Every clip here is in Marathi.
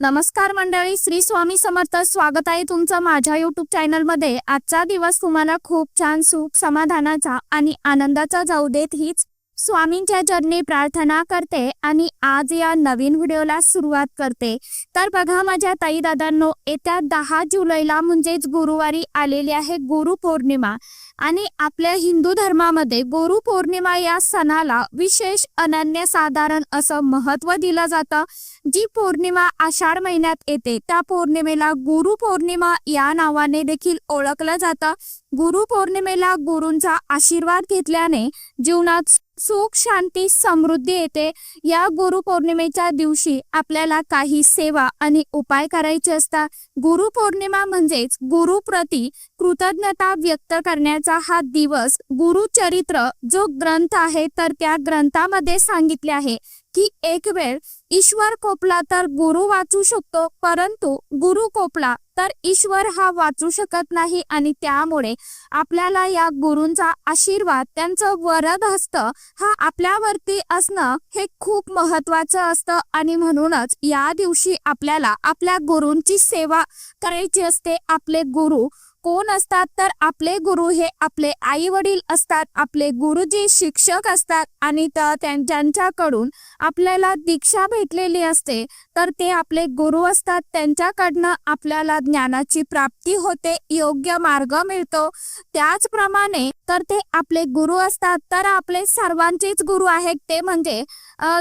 नमस्कार मंडळी श्री स्वामी समर्थ. स्वागत आहे तुमचं माझ्या युट्यूब चॅनलमध्ये आजचा दिवस तुम्हाला खूप छान सुख समाधानाचा आणि आनंदाचा जाऊ देत हीच स्वामींच्या चरणी प्रार्थना करते आणि आज या नवीन व्हिडिओला सुरुवात करते. तर बघा माझ्या ताई दादांनो येत्या दहा जुलैला म्हणजेच गुरुवारी आलेली आहे गुरु पौर्णिमा. आणि आपल्या हिंदू धर्मामध्ये गोरु पौर्णिमा या सणाला विशेष अनन्यसाधारण असं महत्त्व दिलं जातं. जी पौर्णिमा आषाढ महिन्यात येते त्या पौर्णिमेला गुरु पौर्णिमा या नावाने देखील ओळखलं जातं. गुरु पौर्णिमेला गुरूंचा आशीर्वाद घेतल्याने जीवनात सुख शांती समृद्धी येते. या गुरु पौर्णिमेच्या दिवशी आपल्याला काही सेवा आणि उपाय करायचे असतात. गुरु पौर्णिमा म्हणजेच गुरुप्रती कृतज्ञता व्यक्त करण्याचा हा दिवस गुरुचरित्र जो ग्रंथ आहे तर त्या ग्रंथामध्ये सांगितले आहे. की एक वेळ ईश्वर कोपला तर गुरु वाचू शकतो परंतु गुरु कोपला तर ईश्वर हा वाचू शकत नाही आणि त्यामुळे आपल्याला या गुरूंचा आशीर्वाद त्यांचं वरद हस्त हा आपल्यावरती असणं हे खूप महत्वाचं असतं आणि म्हणूनच या दिवशी आपल्याला आपल्या गुरूंची सेवा करायची असते आपले गुरु कोण असतात? तर आपले गुरु हे आपले आई वडील असतात आपले गुरुजी शिक्षक असतात आणि त्यांच्याकडून आपल्याला दीक्षा भेटलेली असते. तर ते आपले गुरु असतात त्यांच्याकडनं आपल्याला ज्ञानाची प्राप्ती होते योग्य मार्ग मिळतो. त्याचप्रमाणे तर ते आपले गुरु असतात तर आपले सर्वांचेच गुरु आहेत ते म्हणजे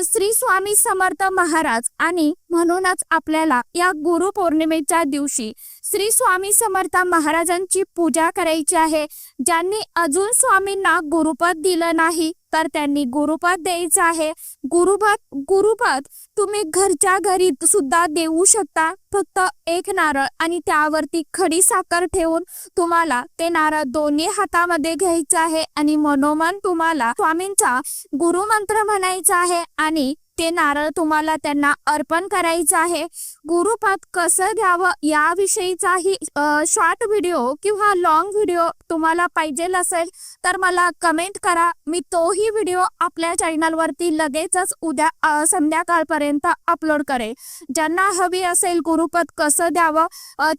श्री स्वामी समर्थ महाराज आणि म्हणूनच आपल्याला या गुरु पौर्णिमेच्या दिवशी श्री स्वामी समर्थ महाराजांची पूजा करायची आहे. ज्यांनी अजून स्वामींना गुरुपद दिलं नाही तर त्यांनी गुरुपद द्यायचं आहे. गुरुपद गुरुपद तुम्ही घरच्या घरी सुद्धा देऊ शकता. फक्त एक नारळ आणि त्यावरती खडी साखर ठेवून तुम्हाला ते नारळ दोन्ही हातामध्ये घ्यायचं आहे आणि मनोमन तुम्हाला स्वामींचा गुरुमंत्र म्हणायचा आहे आणि ते नारळ तुम्हाला त्यांना अर्पण करायचं आहे. गुरुपात कसं द्यावं याविषयीचाही शॉर्ट व्हिडिओ किंवा लॉंग व्हिडिओ तुम्हाला पाहिजे असेल तर मला कमेंट करा. मी तोही व्हिडिओ आपल्या चॅनलवरती लगेचच उद्या संध्याकाळपर्यंत अपलोड करेल ज्यांना हवी असेल गुरुपद कसं द्यावं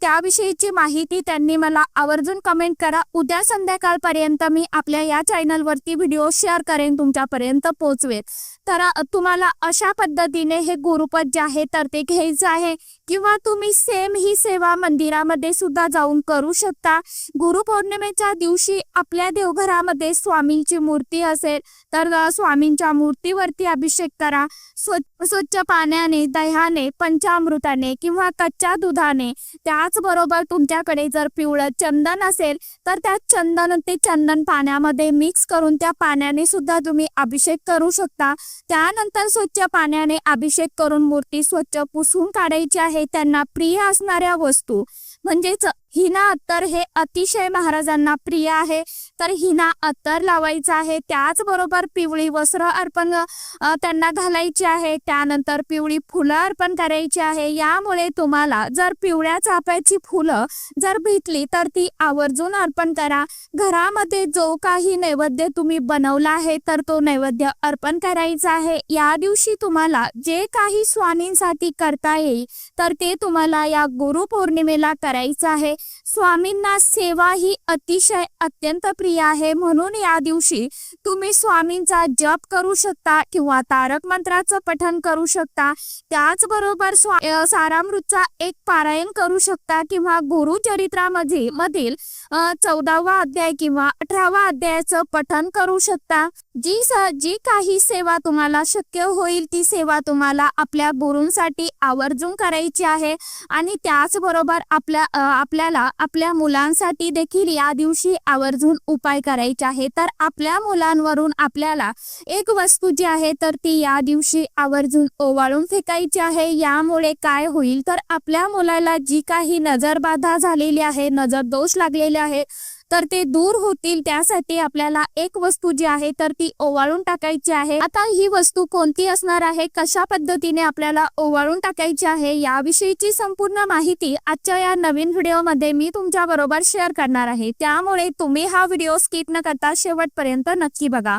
त्याविषयीची माहिती त्यांनी मला आवर्जून कमेंट करा. उद्या संध्याकाळपर्यंत मी आपल्या या चॅनलवरती व्हिडिओ शेअर करेन तुमच्यापर्यंत पोचवेल तर तुम्हाला अशा पद्धतीने हे गुरुपद जे आहे तर ते घ्यायचं आहे. किंवा तुम्ही सेम ही सेवा मंदिरामध्ये सुद्धा जाऊन करू शकता. गुरुपौर्णिमेच्या दिवशी आपल्या देवघरामध्ये स्वामींची मूर्ती असेल तर स्वामींच्या मूर्तीवरती अभिषेक करा. स्वच्छ पाण्याने दह्याने पंचामृताने किंवा कच्च्या दुधाने. त्याचबरोबर तुमच्याकडे जर पिवळं चंदन असेल तर त्या चंदन ते चंदन पाण्यामध्ये मिक्स करून त्या पाण्याने सुद्धा तुम्ही अभिषेक करू शकता. त्यानंतर स्वच्छ पाण्याने अभिषेक करून मूर्ती स्वच्छ पुसून काढायची. आहे त्यांना प्रिय असणाऱ्या वस्तू. म्हणजेच हिना अत्तर हे अतिशय महाराजांना प्रिय आहे. तर हिना अत्तर लावायचं आहे. त्याचबरोबर पिवळी वस्त्र अर्पण त्यांना घालायची आहे. त्यानंतर पिवळी फुलं अर्पण करायची आहे. यामुळे तुम्हाला जर पिवळ्या चाफ्याची फुलं जर भेटली तर ती आवर्जून अर्पण करा. घरामध्ये जो काही नैवेद्य तुम्ही बनवला आहे तर तो नैवेद्य अर्पण करायचा आहे. या दिवशी तुम्हाला जे काही स्वामींसाठी करता येईल तर ते तुम्हाला या गुरु पौर्णिमेला करायचं आहे. स्वामींना सेवा ही अतिशय अत्यंत प्रिय आहे. म्हणून या दिवशी तुम्ही स्वामींचा जप करू शकता किंवा तारक मंत्राचं पठन करू शकता. त्याचबरोबर सारामृतचा एक पारायण करू शकता किंवा गुरुचरित्रामध्ये मधील चौदावा अध्याय किंवा अठरावा अध्यायाचं पठन करू शकता. जी स जी काही सेवा तुम्हाला शक्य होईल ती सेवा तुम्हाला आपल्या गुरूंसाठी आवर्जून करायची आहे. आणि त्याचबरोबर आपल्या आपल्या आपल्याला आपल्या मुलांसाठी देखील या दिवशी आवर्जून उपाय करायचे आहे तर आपल्या मुलांवरून आपल्याला एक वस्तू जी आहे तर ती या दिवशी आवर्जून ओवाळून फेकायची आहे. यामुळे काय होईल? तर आपल्या मुलाला जी काही नजरबाधा झालेली आहे नजर दोष लागलेले आहे तर ते दूर होतील त्यासाठी आपल्याला एक वस्तू जी आहे तर ती ओवाळून टाकायची आहे. आता ही वस्तू कोणती असणार आहे? कशा पद्धतीने आपल्याला ओवाळून टाकायची आहे? याविषयीची संपूर्ण माहिती आजच्या या नवीन व्हिडिओमध्ये मी तुमच्या बरोबर शेअर करणार आहे. त्यामुळे तुम्ही हा व्हिडिओ स्किप न करता शेवटपर्यंत नक्की बघा.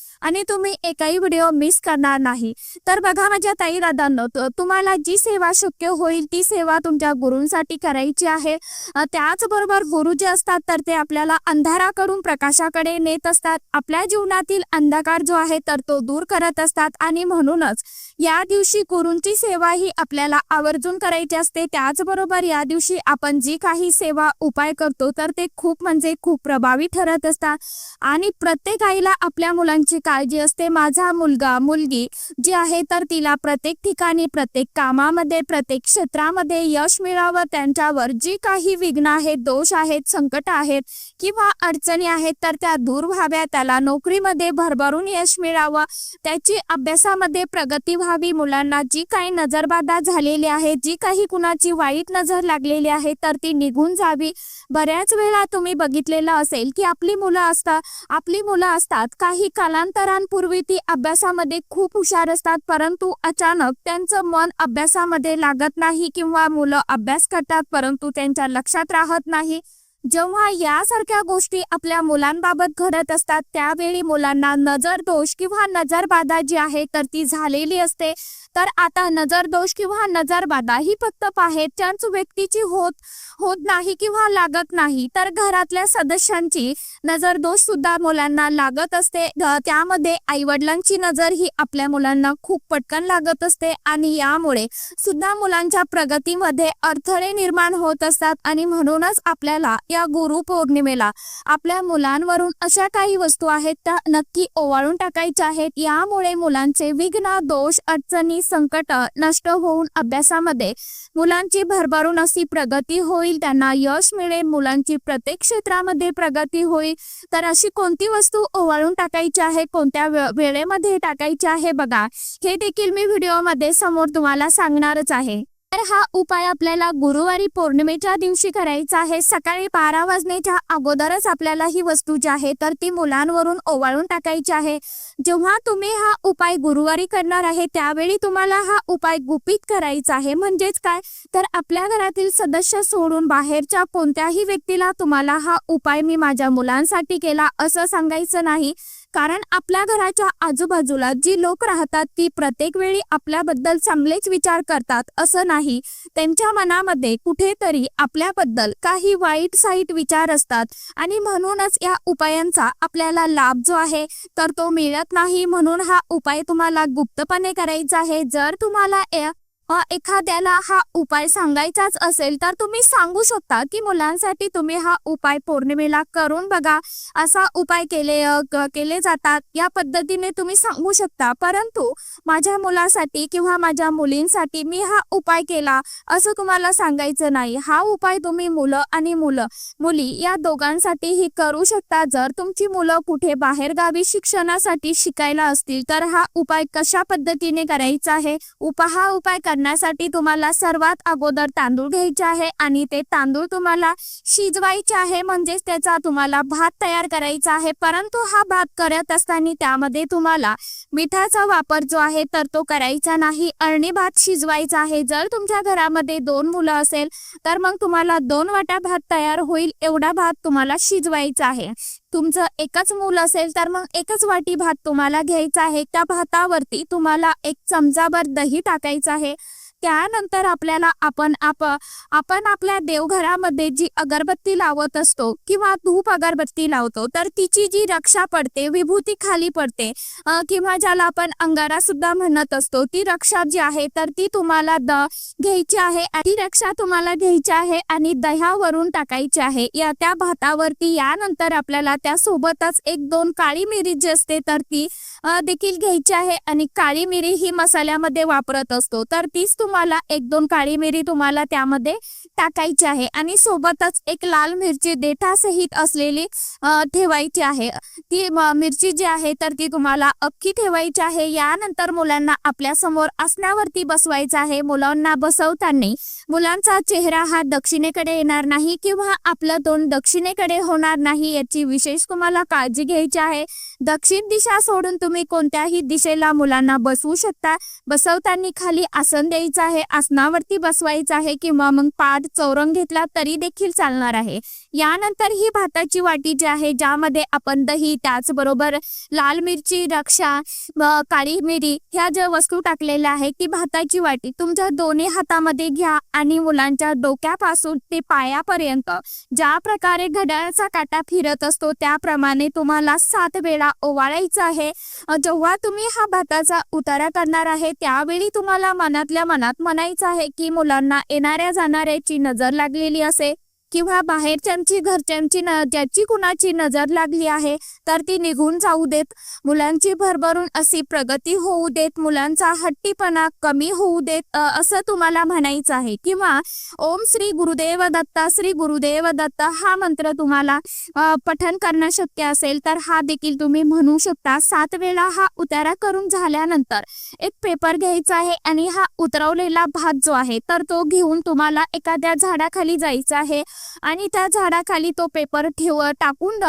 आणि तुम्ही एकही व्हिडिओ मिस करणार नाही. तर बघा माझ्या ताई दादांनो तुम्हाला जी सेवा शक्य होईल ती सेवा तुमच्या गुरूंसाठी करायची आहे. त्याचबरोबर गुरु जे असतात तर ते आपल्याला अंधाराकडून प्रकाशाकडे नेत असतात. आपल्या जीवनातील अंधकार जो आहे तर तो दूर करत असतात. आणि म्हणूनच या दिवशी गुरूंची सेवा ही आपल्याला आवर्जून करायची असते. त्याचबरोबर या दिवशी आपण जी काही सेवा उपाय करतो तर ते खूप म्हणजे खूप प्रभावी ठरत असतात. आणि प्रत्येक आईला आपल्या मुलांची काळजी असते. माझा मुलगा मुलगी जी आहे तर तिला प्रत्येक ठिकाणी प्रत्येक कामामध्ये प्रत्येक क्षेत्रामध्ये यश मिळावं. त्यांच्यावर जी काही विघ्न आहेत दोष आहेत संकट आहेत किंवा अडचणी आहेत तर त्या दूर व्हाव्या. त्याला नोकरीमध्ये भरभरून यश मिळावं. त्याची अभ्यासामध्ये प्रगती व्हावी. मुलांना जी काही नजरबाधा झालेली आहे जी काही कुणाची वाईट नजर लागलेली आहे तर ती निघून जावी. बऱ्याच वेळा तुम्ही बघितलेलं असेल की आपली मुलं असतात आपली मुलं असतात काही कालांतर कालांतरांपूर्वी ती अभ्यासामध्ये खूप हुशार असतात परंतु अचानक त्यांचं मन अभ्यासामध्ये लागत नाही किंवा मुलं अभ्यास करतात परंतु त्यांच्या लक्षात राहत नाही. जेव्हा यासारख्या गोष्टी आपल्या मुलांबाबत घडत असतात त्यावेळी मुलांना नजर दोष किंवा नजरबाधा जी आहे तर ती झालेली असते. तर आता नजर दोष किंवा नजरबाधा ही फक्त बाहेरच्याच व्यक्तीची होत होत नाही किंवा लागत नाही. तर घरातल्या सदस्यांची नजर दोष सुद्धा मुलांना लागत असते. त्यामध्ये आई वडिलांची नजर ही आपल्या मुलांना खूप पटकन लागत असते आणि यामुळे सुद्धा मुलांच्या प्रगतीमध्ये अडथळे निर्माण होत असतात आणि म्हणूनच आपल्याला या गुरु पौर्णिमेला आपल्या मुलांवरून अशा काही वस्तू आहेत त्या नक्की ओवाळून टाकायच्या आहेत. यामुळे मुलांचे विघ्न दोष अडचणी संकट नष्ट होऊन अभ्यासामध्ये मुलांची भरभरून अशी प्रगती होईल त्यांना यश मिळेल मुलांची प्रत्येक क्षेत्रामध्ये प्रगती होईल. तर अशी कोणती वस्तू ओवाळून टाकायची आहे कोणत्या वेळेमध्ये टाकायची आहे बघा. हे देखील मी व्हिडिओमध्ये समोर तुम्हाला सांगणारच आहे. तर हा उपाय आपल्याला गुरुवारी पौर्णिमेच्या दिवशी करायचा आहे. सकाळी बारा वाजण्याच्या अगोदरच आपल्याला ही वस्तू जी आहे तर ती मुलांवरून ओवाळून टाकायची आहे. जेव्हा तुम्ही हा उपाय गुरुवारी करणार आहे त्यावेळी तुम्हाला हा उपाय गुपित करायचा आहे. म्हणजेच काय? तर आपल्या घरातील सदस्य सोडून बाहेरच्या कोणत्याही व्यक्तीला तुम्हाला हा उपाय मी माझ्या मुलांसाठी केला असं सांगायचं नाही. कारण आपल्या घराच्या आजूबाजूला जी लोक राहतात ती प्रत्येक वेळी आपल्याबद्दल चांगलेच विचार करतात असं नाही. त्यांच्या मनामध्ये कुठेतरी आपल्याबद्दल काही वाईट साईट विचार असतात आणि म्हणूनच या उपायांचा आपल्याला लाभ जो आहे तर तो मिळत नाही. म्हणून हा उपाय तुम्हाला गुप्तपणे करायचा आहे. जर तुम्हाला या एखाद्याला हा उपाय सांगायचाच असेल तर तुम्ही सांगू शकता की मुलांसाठी तुम्ही हा उपाय पौर्णिमेला करून बघा. असा उपाय केले केले जातात. या पद्धतीने तुम्ही सांगू शकता. परंतु माझ्या मुलासाठी किंवा माझ्या मुलींसाठी मी हा उपाय केला असं तुम्हाला सांगायचं नाही. हा उपाय तुम्ही मुलं आणि मुलं मुली या दोघांसाठीही करू शकता. जर तुमची मुलं कुठे बाहेरगावी शिक्षणासाठी शिकायला असतील तर हा उपाय कशा पद्धतीने करायचा आहे? उपा हा उपाय करण्यासाठी तुम्हाला सर्वात अगोदर तांदूळ घ्यायचे आहे आणि ते तांदूळ तुम्हाला शिजवायचे आहे म्हणजेच त्याचा तुम्हाला भात तयार करायचा आहे. परंतु हा भात करत असताना त्यामध्ये तुम्हाला मिठाचा वापर जो आहे तर तो करायचा नाही. अळणी भात शिजवायचा आहे. जर तुमच्या घरामध्ये दोन मुलं असेल तर मग तुम्हाला दोन वाटा भात तयार होईल. एवढा भात तुम्हाला शिजवायचा आहे. तुमचं एकच मूल असेल तर मग एकच वाटी भात तुम्हाला घ्यायचा आहे. त्या भातावरती तुम्हाला एक चमचाभर दही टाकायचं आहे. त्यानंतर आपल्याला आपण आपण आपल्या देवघरामध्ये जी अगरबत्ती लावत असतो किंवा धूप अगरबत्ती लावतो तर तिची जी रक्षा पडते विभूती खाली पडते किंवा ज्याला आपण अंगारा सुद्धा म्हणत असतो ती रक्षा जी आहे तर ती तुम्हाला द घ्यायची आहे ती रक्षा तुम्हाला घ्यायची आहे आणि दह्यावरून टाकायची आहे. या त्या भातावरती यानंतर आपल्याला त्यासोबतच एक दोन काळी मिरी जी असते तर ती देखील घ्यायची आहे आणि काळी मिरी ही मसाल्यामध्ये वापरत असतो. तर तीच तुम्हाला एक दोन काळी मिरी तुम्हाला त्यामध्ये टाकायची आहे. आणि सोबतच एक लाल मिरची देठासहित असलेली ठेवायची आहे. ती मिरची जी आहे तर ती तुम्हाला अख्खी ठेवायची आहे. यानंतर मुलांना आपल्यासमोर आसनावरती बसवायचं आहे. मुलांना बसवताना मुलांचा चेहरा हा दक्षिणेकडे येणार नाही किंवा आपलं तोंड दक्षिणेकडे होणार नाही याची विशेष तुम्हाला काळजी घ्यायची आहे. दक्षिण दिशा सोडून तुम्ही कोणत्याही दिशेला मुलांना बसवू शकता. बसवताना खाली आसन द्यायचं आहे आसनावरती बसवायचं आहे किंवा मग पाठ चौरंग घेतला तरी देखील चालणार आहे. यानंतर ही भाताची वाटी जी आहे ज्यामध्ये आपण दही त्याचबरोबर लाल मिरची रक्षा काळी मिरी ह्या ज्या वस्तू टाकलेल्या आहेत ती भाताची वाटी तुमच्या दोन्ही हातामध्ये घ्या आणि मुलांच्या डोक्यापासून ते पायापर्यंत ज्या प्रकारे घड्याळाचा काटा फिरत असतो त्याप्रमाणे तुम्हाला सात वेळा ओवाळायचं आहे. जेव्हा तुम्ही हा भाताचा उतारा करणार आहे त्यावेळी तुम्हाला मनातल्या मनात म्हणायचं आहे की मुलांना येणाऱ्या जाणाऱ्याची नजर लागलेली असेल. किंवा बाहेरच्यांची घरच्यांची न ज्याची कुणाची नजर लागली आहे तर ती निघून जाऊ देत. मुलांची भरभरून अशी प्रगती होऊ देत मुलांचा हट्टीपणा कमी होऊ देत असं तुम्हाला म्हणायचं आहे. किंवा ओम श्री गुरुदेव दत्ता श्री गुरुदेव दत्त हा मंत्र तुम्हाला पठन करणं शक्य असेल तर हा देखील तुम्ही म्हणू शकता. सात वेळा हा उतारा करून झाल्यानंतर एक पेपर घ्यायचा आहे आणि हा उतरवलेला भात जो आहे तर तो घेऊन तुम्हाला एखाद्या झाडाखाली जायचा आहे. आणि त्या झाडाखाली तो पेपर ठेव टाकून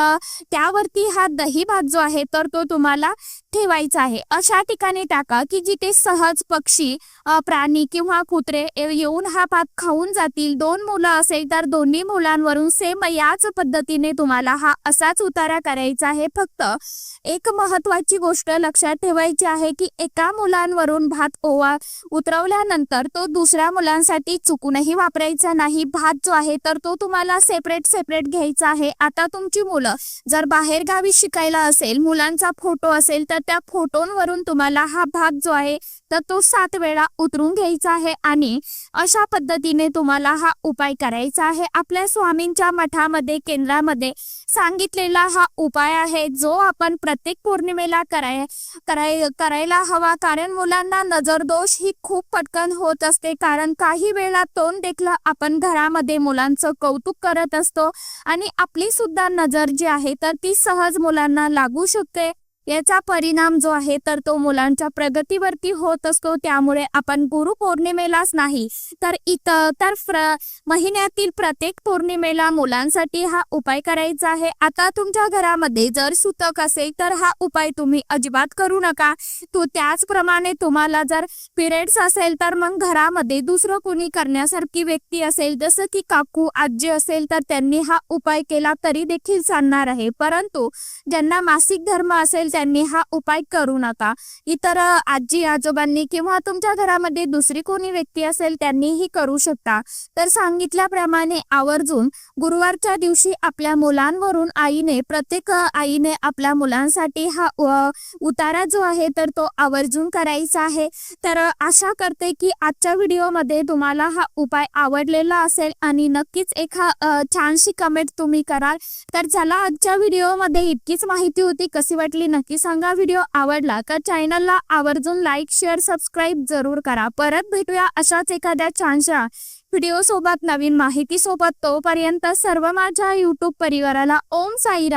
त्यावरती हा दही भात जो आहे तर तो तुम्हाला ठेवायचा आहे. अशा ठिकाणी टाका की जिथे सहज पक्षी प्राणी किंवा कुत्रे येऊन हा भात खाऊन जातील. दोन मुलं असेल तर दोन्ही मुलांवरून सेम याच पद्धतीने तुम्हाला हा असाच उतारा करायचा आहे. फक्त एक महत्वाची गोष्ट लक्षात ठेवायची आहे की एका मुलांवरून भात ओवा उतरवल्यानंतर तो दुसऱ्या मुलांसाठी चुकूनही वापरायचा नाही. भात जो आहे तर तो तुम्हाला सेपरेट सेपरेट घ्यायचा आहे. आता तुमची मुलं जर बाहेरगावी शिकायला असेल मुलांचा फोटो असेल तर त्या फोटोंवरून तुम्हाला हा भाग जो आहे तर तो सात वेळा उतरून घ्यायचा आहे आणि अशा पद्धतीने तुम्हाला हा उपाय करायचा आहे. आपल्या स्वामींच्या मठामध्ये केंद्रामध्ये सांगितलेला हा उपाय आहे जो आपण प्रत्येक पौर्णिमेला कराय कराय करायला हवा. कारण मुलांना नजर दोष ही खूप पटकन होत असते. कारण काही वेळा तोंड देखलं आपण घरामध्ये मुलांचं कौतुक करत असतो आणि आपली सुद्धा नजर जी आहे तर ती सहज मुलांना लागू शकते. याचा परिणाम जो आहे तर तो मुलांच्या प्रगतीवरती होत असतो. त्यामुळे आपण गुरु पौर्णिमेलाच नाही तर इतर तर प्र महिन्यातील प्रत्येक पौर्णिमेला मुलांसाठी हा उपाय करायचा आहे. आता तुमच्या घरामध्ये जर सुतक असेल तर हा उपाय तुम्ही अजिबात करू नका. तो त्याचप्रमाणे तुम्हाला जर पिरियड्स असेल तर मग घरामध्ये दुसरं कोणी करण्यासारखी व्यक्ती असेल जसं की काकू आजी असेल तर त्यांनी हा उपाय केला तरी देखील चालणार आहे. परंतु ज्यांना मासिक धर्म असेल त्यांनी हा उपाय करू नका. इतर आजी आजोबांनी किंवा तुमच्या घरामध्ये दुसरी कोणी व्यक्ती असेल त्यांनीही करू शकता. तर सांगितल्याप्रमाणे आवर्जून गुरुवारच्या दिवशी आपल्या मुलांवरून आईने प्रत्येक आईने आपल्या मुलांसाठी हा उतारा जो आहे तर तो आवर्जून करायचा आहे. तर आशा करते की आजच्या व्हिडिओमध्ये तुम्हाला हा उपाय आवडलेला असेल आणि नक्कीच एका छानशी कमेंट तुम्ही कराल. तर चला आजच्या व्हिडिओमध्ये इतकीच माहिती होती. कशी वाटली नक्की सांगा. व्हिडिओ आवडला का चॅनलला आवर्जून लाईक शेअर सबस्क्राईब जरूर करा. परत भेटूया अशाच एखाद्या छानशा व्हिडिओ सोबत नवीन माहिती सोबत तोपर्यंत सर्व माझ्या युट्यूब परिवाराला ओम साईरा